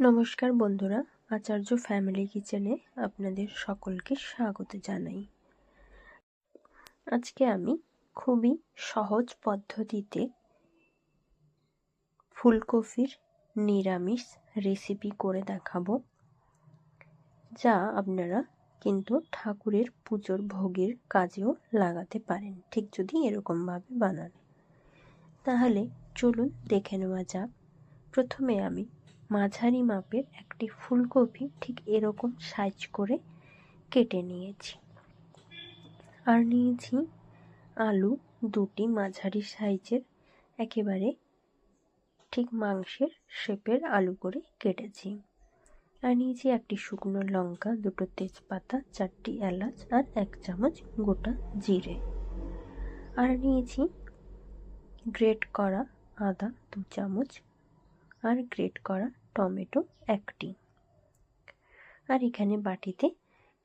নমস্কার বন্ধুরা, আচার্য ফ্যামিলি কিচেনে আপনাদের সকলকে স্বাগত জানাই। আজকে আমি খুবই সহজ পদ্ধতিতে ফুলকপির নিরামিষ রেসিপি করে দেখাবো, যা আপনারা কিন্তু ঠাকুরের পুজোর ভোগের কাজেও লাগাতে পারেন। ঠিক যদি এরকমভাবে বানান। তাহলে চলুন দেখে নেওয়া যাক। প্রথমে আমি মাঝারি মাপের একটি ফুলকপি ঠিক এরকম সাইজ করে কেটে নিয়েছি। আর নিয়েছি আলু দুটি মাঝারি সাইজের, একেবারে ঠিক মাংসের শেপের আলু করে কেটেছি। আর নিয়েছি একটি শুকনো লঙ্কা, দুটো তেজপাতা, চারটি এলাচ আর এক চামচ গোটা জিরে। আর নিয়েছি গ্রেট করা আদা দু চামচ আর গ্রেট করা টমেটো একটি। আর এখানে বাটিতে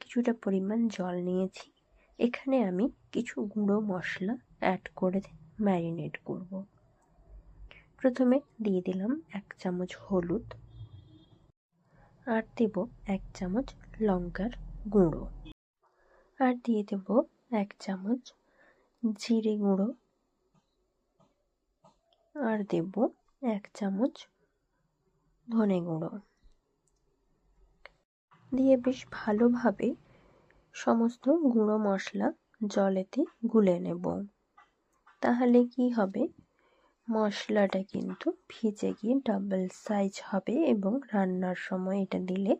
কিছুটা পরিমাণ জল নিয়েছি। এখানে আমি কিছু গুঁড়ো মশলা অ্যাড করে ম্যারিনেট করব। প্রথমে দিয়ে দিলাম এক চামচ হলুদ আর দেব এক চামচ লঙ্কার গুঁড়ো। আর দিয়ে দেব এক চামচ জিরে গুঁড়ো। আর দেব এক চামচ ধনে গুঁড়ো। দিয়ে বেশ ভালোভাবে সমস্ত গুঁড়ো মশলা জলেতে গুলে নেব। তাহলে কি হবে? মশলাটা কিন্তু ভিজে গিয়ে ডাবল সাইজ হবে এবং রান্নার সময় এটা দিলে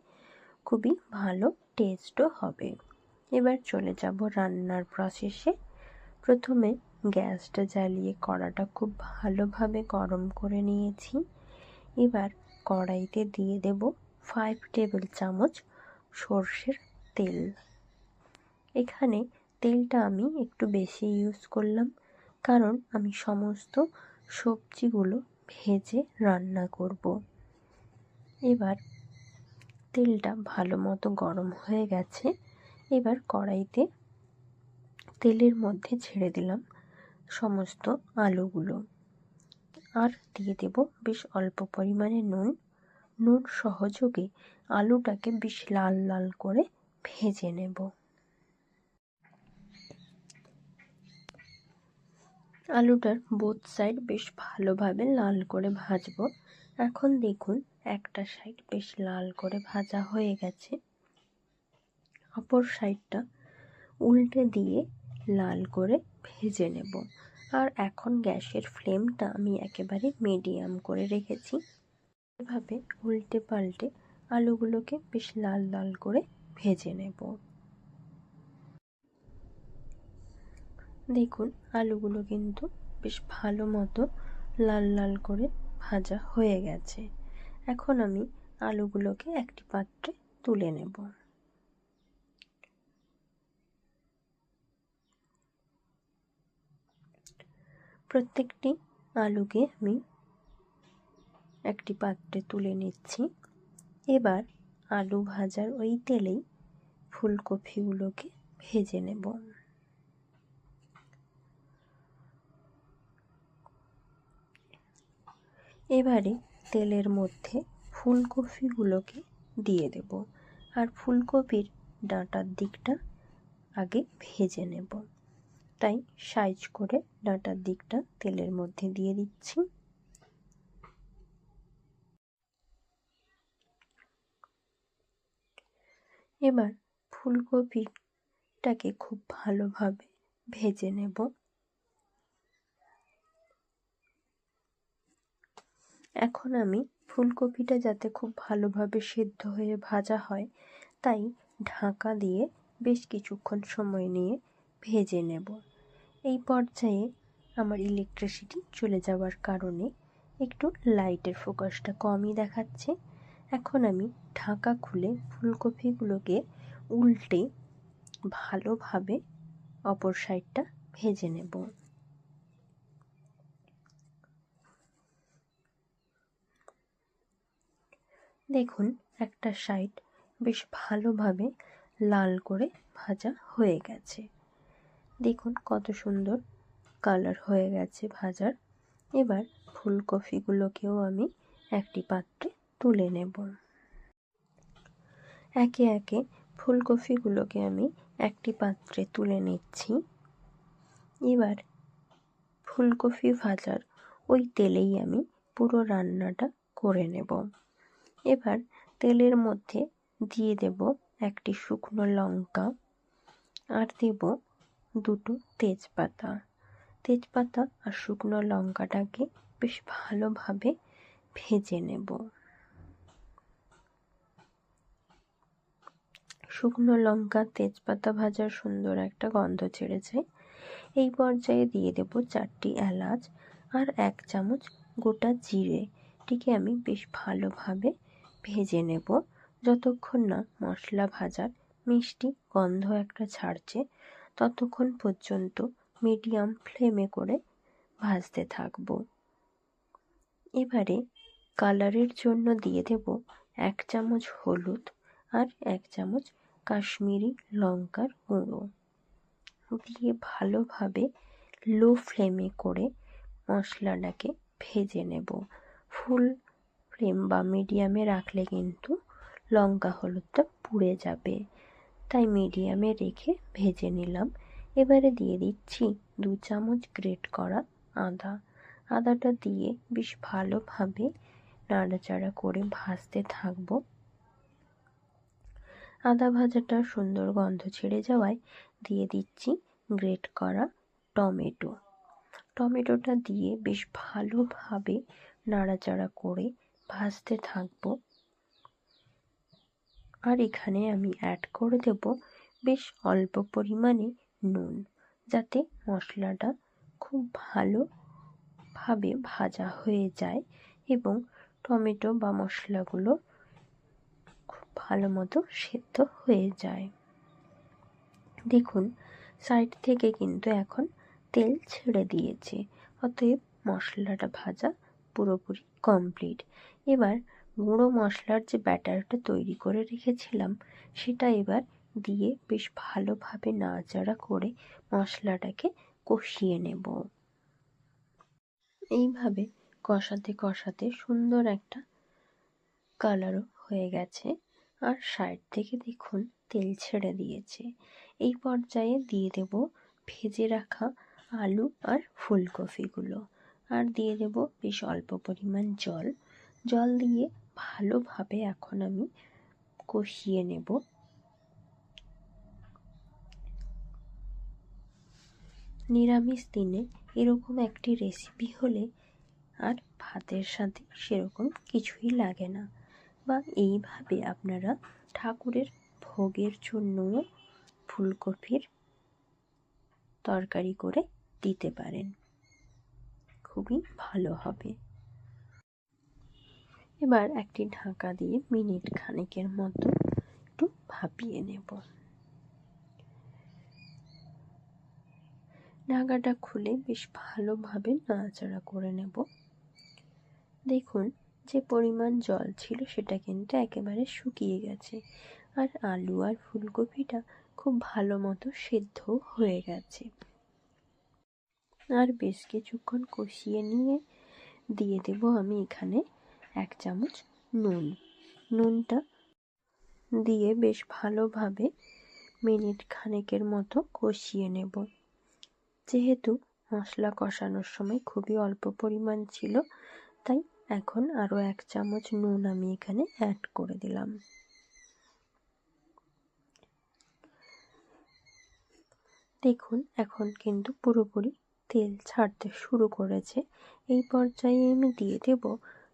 খুবই ভালো টেস্টও হবে। এবার চলে যাব রান্নার প্রসেসে প্রথমে গ্যাসটা জ্বালিয়ে কড়াটা খুব ভালোভাবে গরম করে নিয়েছি। এবার কড়াইতে দিয়ে দেব ফাইভ টেবিল চামচ সর্ষের তেল। এখানে তেলটা আমি একটু বেশি ইউজ করলাম কারণ আমি সমস্ত সবজিগুলো ভেজে রান্না করব। এবার তেলটা ভালো মতো গরম হয়ে গেছে। এবার কড়াইতে তেলের মধ্যে ছেড়ে দিলাম সমস্ত আলুগুলো। আর দিয়ে দেব বেশ অল্প পরিমাণে নুন। নুন সহযোগে আলুটাকে বেশ লাল লাল করে ভেজে নেব। আলুটার বোথ সাইড বেশ ভালোভাবে লাল করে ভাজবো। এখন দেখুন, একটা সাইড বেশ লাল করে ভাজা হয়ে গেছে। অপর সাইডটা উল্টে দিয়ে লাল করে ভেজে নেব। আর এখন গ্যাসের ফ্লেমটা আমি একেবারে মিডিয়াম করে রেখেছি। এভাবে উল্টে পাল্টে আলুগুলোকে বেশ লাল লাল করে ভেজে নেব। দেখুন, আলুগুলো কিন্তু বেশ ভালো মতো লাল লাল করে ভাজা হয়ে গেছে। এখন আমি আলুগুলোকে একটি পাত্রে তুলে নেব। প্রত্যেকটি আলুকে আমি একটি পাত্রে তুলে নিচ্ছি। এবার আলু ভাজার ওই তেলেই ফুলকপিগুলোকে ভেজে নেব। এবারে তেলের মধ্যে ফুলকপিগুলোকে দিয়ে দেব। আর ফুলকপির ডাঁটার দিকটা আগে ভেজে নেব। তাই সাইজ করে ডাঁটার দিকটা তেলের মধ্যে দিয়ে দিচ্ছি। এবার ফুলকপিটাকে খুব ভালোভাবে ভেজে নেব। এখন আমি ফুলকপিটা যাতে খুব ভালোভাবে সেদ্ধ হয়ে ভাজা হয়, তাই ঢাকা দিয়ে বেশ কিছুক্ষণ সময় নিয়ে ভেজে নেব। এই পর্যায়ে আমার ইলেকট্রিসিটি চলে যাওয়ার কারণে একটু লাইটের ফোকাসটা কমই দেখাচ্ছে। এখন আমি ঢাকা খুলে ফুলকপিগুলোকে উল্টে ভালোভাবে অপর সাইডটা ভেজে নেব। দেখুন, একটা সাইড বেশ ভালোভাবে লাল করে ভাজা হয়ে গেছে। দেখুন কত সুন্দর কালার হয়ে গেছে ভাজার। এবার ফুলকপিগুলোকেও আমি একটি পাত্রে তুলে নেব। একে একে ফুলকপিগুলোকে আমি একটি পাত্রে তুলে নিচ্ছি। এবার ফুলকপি ভাজার ওই তেলেই আমি পুরো রান্নাটা করে নেব। এবার তেলের মধ্যে দিয়ে দেব একটি শুকনো লঙ্কা। আর দেব দুটো তেজপাতা। তেজপাতা আর শুকনো লঙ্কাটাকে বেশ ভালোভাবে ভেজে নেব। শুকনো লঙ্কা, তেজপাতা ভাজার সুন্দর একটা গন্ধ ছেড়েছে। এই পর্যায়ে দিয়ে দেব চারটি এলাচ আর এক চামচ গোটা জিরে। টিকে আমি বেশ ভালোভাবে ভেজে নেব। যতক্ষণ না মশলা ভাজার মিষ্টি গন্ধ একটা ছাড়ছে ততক্ষণ পর্যন্ত মিডিয়াম ফ্লেমে করে ভাজতে থাকব। এবারে কালারের জন্য দিয়ে দেব এক চামচ হলুদ আর এক চামচ কাশ্মীরি লঙ্কার গুঁড়ো। দিয়ে ভালোভাবে লো ফ্লেমে করে মশলাটাকে ভেজে নেব। ফুল ফ্লেম বা মিডিয়ামে রাখলে কিন্তু লঙ্কা হলুদটা পুড়ে যাবে। তাই মিডিয়ামে রেখে ভেজে নিলাম। এবারে দিয়ে দিচ্ছি দু চামচ গ্রেট করা আদা। আদাটা দিয়ে বেশ ভালোভাবে নাড়াচাড়া করে ভাজতে থাকব। আদা ভাজাটা সুন্দর গন্ধ ছেড়ে যাওয়ায় দিয়ে দিচ্ছি গ্রেট করা টমেটো। টমেটোটা দিয়ে বেশ ভালোভাবে নাড়াচাড়া করে ভাজতে থাকব। আর এখানে আমি অ্যাড করে দেব বেশ অল্প পরিমাণে নুন, যাতে মশলাটা খুব ভালোভাবে ভাজা হয়ে যায় এবং টমেটো বা মশলাগুলো খুব ভালো মতো সেদ্ধ হয়ে যায়। দেখুন সাইড থেকে কিন্তু এখন তেল ছেড়ে দিয়েছে, অতএব মশলাটা ভাজা পুরোপুরি কমপ্লিট এবার গুঁড়ো মশলার যে ব্যাটারটা তৈরি করে রেখেছিলাম, সেটা এবার দিয়ে বেশ ভালোভাবে নাড়াচাড়া করে মশলাটাকে কষিয়ে নেব। এইভাবে কষাতে কষাতে সুন্দর একটা কালারও হয়ে গেছে আর সাইড থেকে দেখুন তেল ছেড়ে দিয়েছে। এই পর্যায়ে দিয়ে দেব ভেজে রাখা আলু আর ফুলকপিগুলো। আর দিয়ে দেব বেশ অল্প পরিমাণ জল। জল দিয়ে ভালোভাবে এখন আমি কষিয়ে নেব। নিরামিষ দিনে এরকম একটি রেসিপি হলে আর ভাতের সাথে সেরকম কিছুই লাগে না। বা এইভাবে আপনারা ঠাকুরের ভোগের জন্যও ফুলকপির তরকারি করে দিতে পারেন। খুবই ভালো হবে। এবার একটি ঢাকা দিয়ে মিনিট খানেকের মতো একটু ভাপিয়ে নেব। ঢাকাটা খুলে বেশ ভালোভাবে নাড়াচাড়া করে নেব। দেখুন, যে পরিমাণ জল ছিল সেটা কিন্তু একেবারে শুকিয়ে গেছে আর আলু আর ফুলকপিটা খুব ভালো মতো সেদ্ধ হয়ে গেছে। আর বেশ কিছুক্ষণ কষিয়ে নিয়ে দিয়ে দেব আমি এখানে এক চামচ নুন। নুনটা দিয়ে বেশ ভালোভাবে মিনিট খানেকের মতো কষিয়ে নেব। যেহেতু মশলা কষানোর সময় খুবই অল্প পরিমাণ ছিল, তাই এখন আরও এক চামচ নুন আমি এখানে অ্যাড করে দিলাম। দেখুন, এখন কিন্তু পুরোপুরি তেল ছাড়তে শুরু করেছে। এই পর্যায়ে আমি দিয়ে দেব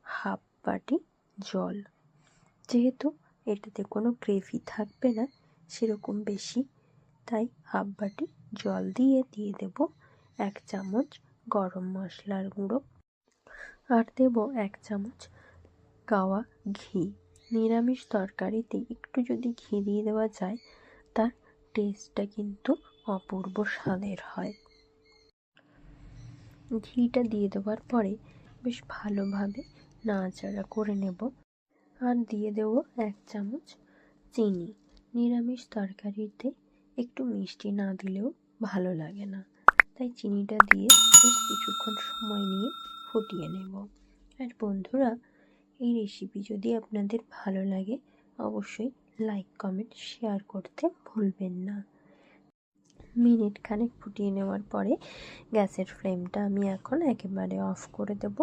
হাফ বাটি জল। যেহেতু এটাতে কোনো গ্রেভি থাকবে না, সেরকম বেশি, তাই হাফ বাটি জল দিয়ে দিয়ে দেব এক চামচ গরম মশলার গুঁড়ো আর দেব এক চামচ গাওয়া ঘি। নিরামিষ তরকারিতে একটু যদি ঘি দিয়ে দেওয়া যায়, তার টেস্টটা কিন্তু অপূর্ব স্বাদের হয়। ঘিটা দিয়ে দেওয়ার পরে বেশ ভালোভাবে নাড়াচাড়া করে নেব। আর দিয়ে দেবো এক চামচ চিনি। নিরামিষ তরকারিতে একটু মিষ্টি না দিলেও ভালো লাগে না। তাই চিনিটা দিয়ে বেশ কিছুক্ষণ সময় নিয়ে ফুটিয়ে নেব। আর বন্ধুরা, এই রেসিপি যদি আপনাদের ভালো লাগে, অবশ্যই লাইক কমেন্ট শেয়ার করতে ভুলবেন না। মিনিট খানেক ফুটিয়ে নেওয়ার পরে গ্যাসের ফ্লেমটা আমি এখন একেবারে অফ করে দেব।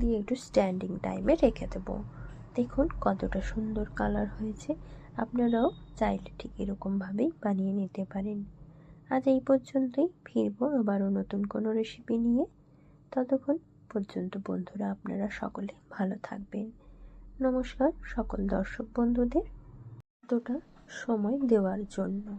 দিয়ে একটু স্ট্যান্ডিং টাইমে রেখে দেবো। দেখুন কতটা সুন্দর কালার হয়েছে। আপনারাও চাইলে ঠিক এরকমভাবেই বানিয়ে নিতে পারেন। আজ এই পর্যন্তই। ফিরবো আবারও নতুন কোনো রেসিপি নিয়ে। ততক্ষণ পর্যন্ত বন্ধুরা, আপনারা সকলে ভালো থাকবেন। নমস্কার সকল দর্শক বন্ধুদের। এতটা সময় দেওয়ার জন্য।